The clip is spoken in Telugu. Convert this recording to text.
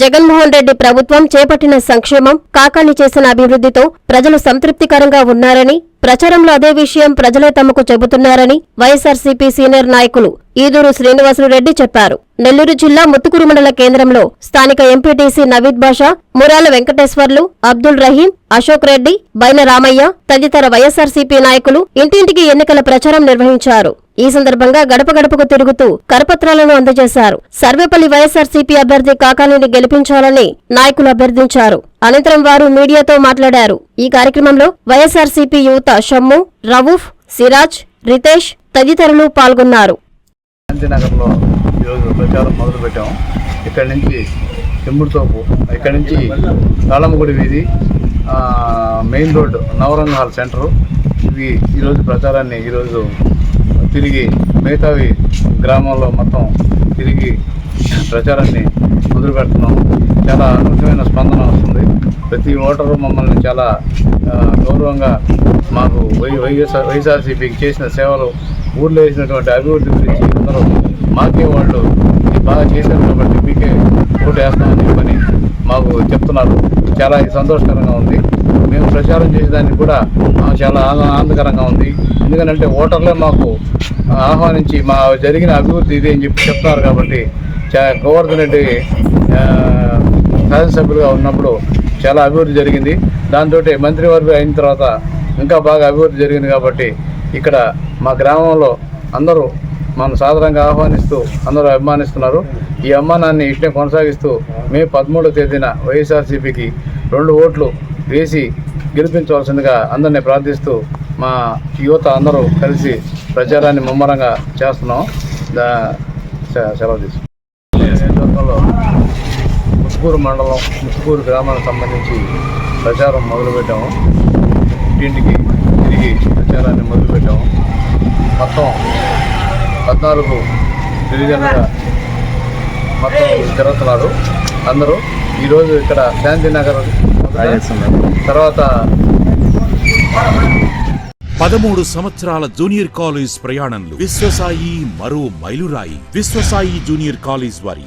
జగన్మోహన్ రెడ్డి ప్రభుత్వం చేపట్టిన సంక్షేమం కాకాణి చేసిన అభివృద్ధితో ప్రజలు సంతృప్తికరంగా ఉన్నారని ప్రచారంలో అదే విషయం ప్రజలే తమకు చెబుతున్నారని వైఎస్ఆర్సీపీ సీనియర్ నాయకులు ఈదూరు శ్రీనివాసులు రెడ్డి చెప్పారు. నెల్లూరు జిల్లా ముత్తుకూరు మండల కేంద్రంలో స్థానిక ఎంపీటీసీ నవీద్ బాషా మురాల వెంకటేశ్వర్లు అబ్దుల్ రహీం అశోక్ రెడ్డి బైన రామయ్య తదితర వైఎస్ఆర్సీపీ నాయకులు ఇంటింటికి ఎన్నికల ప్రచారం నిర్వహించారు. ఈ సందర్భంగా గడప గడపకు తిరుగుతూ కరపత్రాలను అందజేశారు. సర్వేపల్లి వైఎస్ఆర్సీపీ అభ్యర్థి కాకానిని గెలిపించాలని నాయకులు అభ్యర్థించారు. అనంతరం వారు మీడియాతో మాట్లాడారు. ఈ కార్యక్రమంలో వైఎస్ఆర్సీపీ యువత షమ్ము రవూఫ్ సిరాజ్ రితేష్ తదితరులు పాల్గొన్నారు. ఇక్కడి నుంచి ఇక్కడి నుంచి వీధి main road Navaranga hall centre. ఇవి ఈరోజు ప్రచారాన్ని ఈరోజు తిరిగి మిగతావి గ్రామంలో మొత్తం తిరిగి ప్రచారాన్ని మొదలు పెడుతున్నాం చాలా అనూహ్యమైన స్పందన వస్తుంది. ప్రతి ఓటరు మమ్మల్ని చాలా గౌరవంగా మాకు వై వైఎస్ఆర్ వైఎస్ఆర్సీపీకి చేసిన సేవలు ఊర్లో వేసినటువంటి అభివృద్ధి గురించి అందరూ మాకే వాళ్ళు బాగా చేశారు కాబట్టి మీకే ఓటు వేస్తామని చెప్పని మాకు చెప్తున్నారు. చాలా సంతోషకరంగా ఉంది. మేము ప్రచారం చేసేదానికి కూడా చాలా ఆనంద- ఆనందకరంగా ఉంది. ఎందుకంటే ఓటర్లే మాకు ఆహ్వానించి మా జరిగిన అభివృద్ధి ఇది అని చెప్పి చెప్తున్నారు కాబట్టి చా గోవర్ధన్ రెడ్డి శాసనసభ్యులుగా ఉన్నప్పుడు చాలా అభివృద్ధి జరిగింది. దాంతో మంత్రివర్గం అయిన తర్వాత ఇంకా బాగా అభివృద్ధి జరిగింది కాబట్టి ఇక్కడ మా గ్రామంలో అందరూ మనం సాధారణంగా ఆహ్వానిస్తూ అందరూ అభిమానిస్తున్నారు. ఈ అభిమానాన్ని ఇట్లే కొనసాగిస్తూ మే పదమూడవ తేదీన వైఎస్ఆర్సీపీకి రెండు ఓట్లు వేసి గెలిపించవలసిందిగా అందరినీ ప్రార్థిస్తూ మా యువత అందరూ కలిసి ప్రచారాన్ని ముమ్మరంగా చేస్తున్నాం. దా సెలవు తీసుకుంటాం. ముత్తుకూరు మండలం ముత్తుకూరు గ్రామానికి సంబంధించి ప్రచారం మొదలుపెట్టాము. ఇంటింటికి తిరిగి ప్రచారాన్ని మొదలుపెట్టాము. మొత్తం పద్నాలుగు డివిజన్లుగా మొత్తం తిరుగుతున్నారు అందరూ ఈరోజు ఇక్కడ శాంతినగర్ తర్వాత పదమూడు సంవత్సరాల జూనియర్ కాలేజ్ ప్రయాణంలో విశ్వసాయి మరో మైలురాయి. విశ్వసాయి జూనియర్ కాలేజ్ వారి